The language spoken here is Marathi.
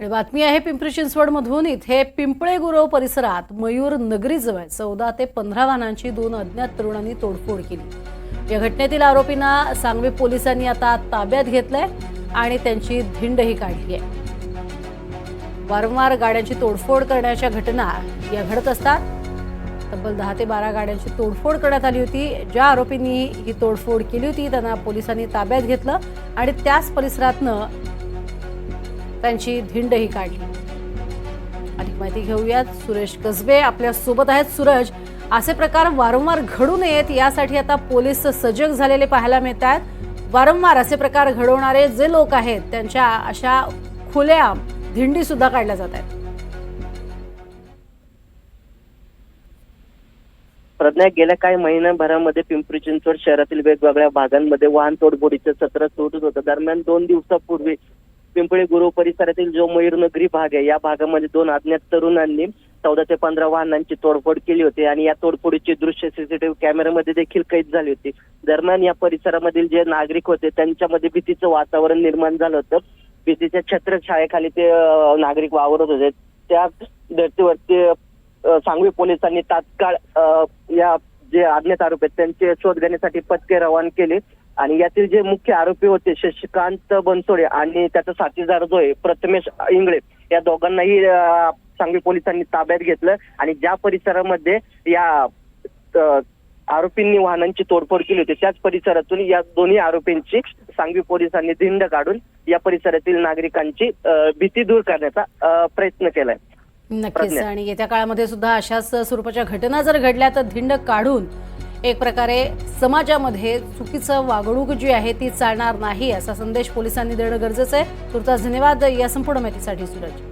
आणि बातमी आहे पिंपरी चिंचवडमधून. इथे पिंपळे गुरव परिसरात मयूर नगरीजवळ चौदा ते पंधरा वाहनांची दोन अज्ञात तरुणांनी तोडफोड केली. या घटनेतील आरोपींना सांगवी पोलिसांनी आता ताब्यात घेतलंय आणि त्यांची धिंडही काढली आहे. वारंवार गाड्यांची तोडफोड करण्याच्या घटना या घडत असतात. तब्बल दहा ते बारा गाड्यांची तोडफोड करण्यात आली होती. ज्या आरोपींनी ही तोडफोड केली होती त्यांना पोलिसांनी ताब्यात घेतलं आणि त्याच परिसरातनं त्यांची धिंडही काढली. अधिक माहिती घेऊयात सुरेश कसबे आपल्यासोबत आहेत. सुरज असे प्रकार वारंवार घडू नयेत यासाठी आता पोलीस सजग झालेले पाहायला मिळत आहेत वारंवार असे प्रकार घडवणारे जे लोक आहेत त्यांच्या अशा खुल्या धिंडी सुद्धा काढल्या जात आहेत. प्रज्ञा गेल्या काही महिन्याभरामध्ये पिंपरी चिंचवड शहरातील वेगवेगळ्या भागांमध्ये वाहन तोडफोडीचं सत्र सुरू होतं. दरम्यान दोन दिवसापूर्वी पिंपळी गुरु परिसरातील जो मयूरनगरी भाग आहे या भागामध्ये दोन अज्ञात तरुणांनी चौदा ते पंधरा वाहनांची तोडफोड केली होती आणि या तोडफोडीची दृश्य सीसीटीव्ही कॅमेऱ्यामध्ये देखील कैद झाली होती. दरम्यान या परिसरामधील जे नागरिक होते त्यांच्यामध्ये भीतीचं वातावरण निर्माण झालं होतं. भीतीच्या छत्रछायेखाली ते नागरिक वावरत होते. त्या धर्तीवरती सांगवी पोलिसांनी तात्काळ या जे अज्ञात आरोप आहेत त्यांचे शोध घेण्यासाठी पथके रवाना केले. आणि यातील जे मुख्य आरोपी होते शशिकांत बनसोडे आणि त्याचा साथीदार जो आहे प्रथमेश इंगळे या दोघांनाही अ, सांगवी पोलिसांनी ताब्यात घेतलं आणि ज्या परिसरामध्ये या आरोपींनी वाहनांची तोडफोड केली होती त्याच परिसरातून या दोन्ही आरोपींची सांगवी पोलिसांनी धिंड काढून या परिसरातील नागरिकांची भीती दूर करण्याचा प्रयत्न केलाय नक्कीच. आणि येत्या काळामध्ये सुद्धा अशाच स्वरूपाच्या घटना जर घडल्या तर धिंड काढून एक प्रकारे समाजामध्ये चुकीचं वागणूक जी आहे ती चालणार नाही असा संदेश पोलिसांनी देणं गरजेचं आहे. तुर्तास धन्यवाद या संपूर्ण माहितीसाठी सूरज.